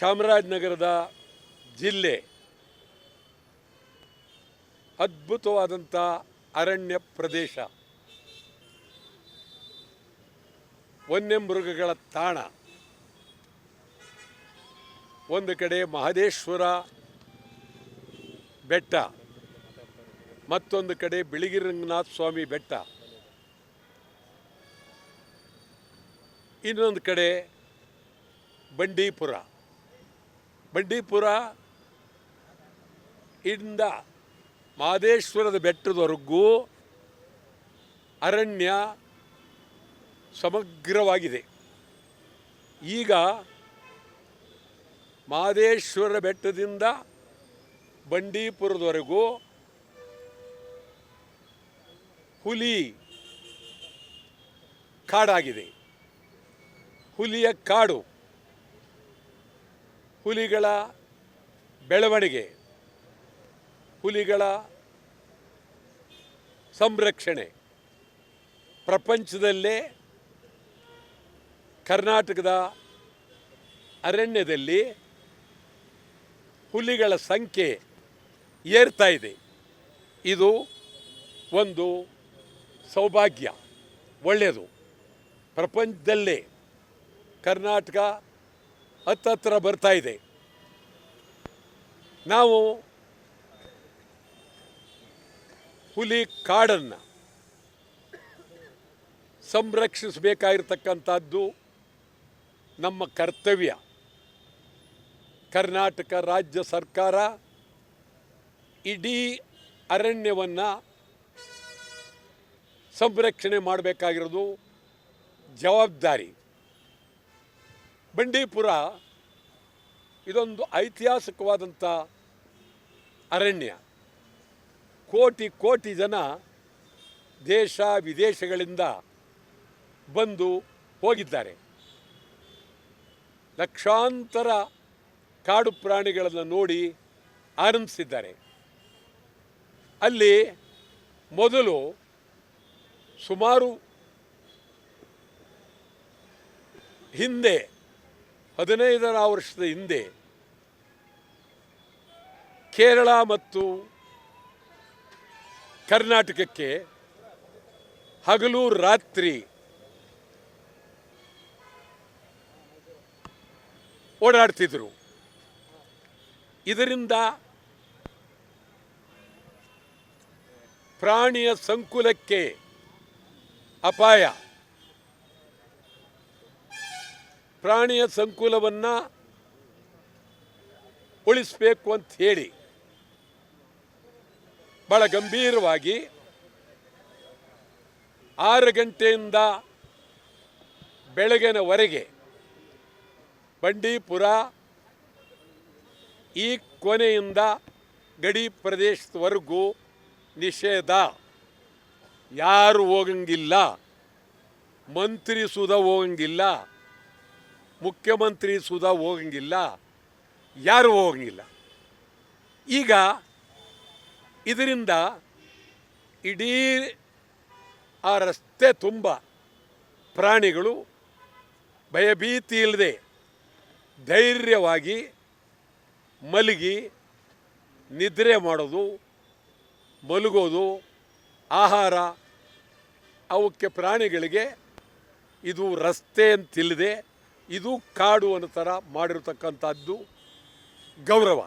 ಚಾಮರಾಜನಗರದ ಜಿಲ್ಲೆ. ಅದ್ಭುತವಾದಂಥ ಅರಣ್ಯ ಪ್ರದೇಶ. ವನ್ಯಮೃಗಗಳ ತಾಣ. ಒಂದು ಕಡೆ ಮಹದೇಶ್ವರ ಬೆಟ್ಟ. ಮತ್ತೊಂದು ಕಡೆ ಬಿಳಿಗಿರಂಗನಾಥ ಸ್ವಾಮಿ ಬೆಟ್ಟ. ಇನ್ನೊಂದು ಕಡೆ ಬಂಡೀಪುರ. ಬಂಡೀಪುರ ಇಂದ ಮಾದೇಶ್ವರದ ಬೆಟ್ಟದವರೆಗೂ ಅರಣ್ಯ ಸಮಗ್ರವಾಗಿದೆ. ಈಗ ಮಾದೇಶ್ವರ ಬೆಟ್ಟದಿಂದ ಬಂಡೀಪುರದವರೆಗೂ ಹುಲಿ ಕಾಡಾಗಿದೆ. ಹುಲಿಯ ಕಾಡು ಹುಲಿಗಳ ಬೆಳವಣಿಗೆ, ಹುಲಿಗಳ ಸಂರಕ್ಷಣೆ. ಪ್ರಪಂಚದಲ್ಲೇ ಕರ್ನಾಟಕದ ಅರಣ್ಯದಲ್ಲಿ ಹುಲಿಗಳ ಸಂಖ್ಯೆ ಏರ್ತಾ ಇದೆ. ಇದು ಒಂದು ಸೌಭಾಗ್ಯ, ಒಳ್ಳೆಯದು. ಪ್ರಪಂಚದಲ್ಲೇ ಕರ್ನಾಟಕ ಹತ್ತತ್ರ ಬರ್ತಾ ಇದೆ. ನಾವು ಹುಲಿ ಕಾಡನ್ನು ಸಂರಕ್ಷಿಸಬೇಕಾಗಿರ್ತಕ್ಕಂಥದ್ದು ನಮ್ಮ ಕರ್ತವ್ಯ. ಕರ್ನಾಟಕ ರಾಜ್ಯ ಸರ್ಕಾರ ಇಡೀ ಅರಣ್ಯವನ್ನು ಸಂರಕ್ಷಣೆ ಮಾಡಬೇಕಾಗಿರೋದು ಜವಾಬ್ದಾರಿ. ಬಂಡೀಪುರ ಇದೊಂದು ಐತಿಹಾಸಿಕವಾದಂಥ ಅರಣ್ಯ. ಕೋಟಿ ಕೋಟಿ ಜನ ದೇಶ ವಿದೇಶಗಳಿಂದ ಬಂದು ಹೋಗಿದ್ದಾರೆ. ಲಕ್ಷಾಂತರ ಕಾಡು ಪ್ರಾಣಿಗಳನ್ನು ನೋಡಿ ಆರಂಭಿಸಿದ್ದಾರೆ ಅಲ್ಲಿ ಮೊದಲು ಸುಮಾರು ಹಿಂದೆ ಹದಿನೈದರ ವರ್ಷದ ಹಿಂದೆ ಕೇರಳ ಮತ್ತು ಕರ್ನಾಟಕಕ್ಕೆ ಹಗಲು ರಾತ್ರಿ ಓಡಾಡ್ತಿದ್ರು. ಇದರಿಂದ ಪ್ರಾಣಿಯ ಸಂಕುಲಕ್ಕೆ ಅಪಾಯ. ಪ್ರಾಣಿಯ ಸಂಕುಲವನ್ನು ಉಳಿಸಬೇಕು ಅಂತ ಹೇಳಿ ಭಾಳ ಗಂಭೀರವಾಗಿ ಆರು ಗಂಟೆಯಿಂದ ಬೆಳಗಿನವರೆಗೆ ಬಂಡೀಪುರ ಈ ಕೊನೆಯಿಂದ ಗಡಿ ಪ್ರದೇಶದವರೆಗೂ ನಿಷೇಧ. ಯಾರು ಹೋಗಂಗಿಲ್ಲ, ಮಂತ್ರಿ ಸುದ ಹೋಗಂಗಿಲ್ಲ. ಮುಖ್ಯಮಂತ್ರಿ ಸುಧಾ ಹೋಗಂಗಿಲ್ಲ, ಯಾರು ಹೋಗಂಗಿಲ್ಲ. ಈಗ ಇದರಿಂದ ಇಡೀ ಆ ರಸ್ತೆ ತುಂಬ ಪ್ರಾಣಿಗಳು ಭಯಭೀತಿ ಇಲ್ಲದೆ ಧೈರ್ಯವಾಗಿ ಮಲಗಿ ನಿದ್ರೆ ಮಾಡೋದು, ಮಲಗೋದು, ಆಹಾರ, ಅವಕ್ಕೆ ಪ್ರಾಣಿಗಳಿಗೆ ಇದು ರಸ್ತೆ ಅಂತಿಲ್ಲದೆ ಇದು ಕಾಡು ಅನ್ನೋ ಥರ ಮಾಡಿರ್ತಕ್ಕಂಥದ್ದು ಗೌರವ.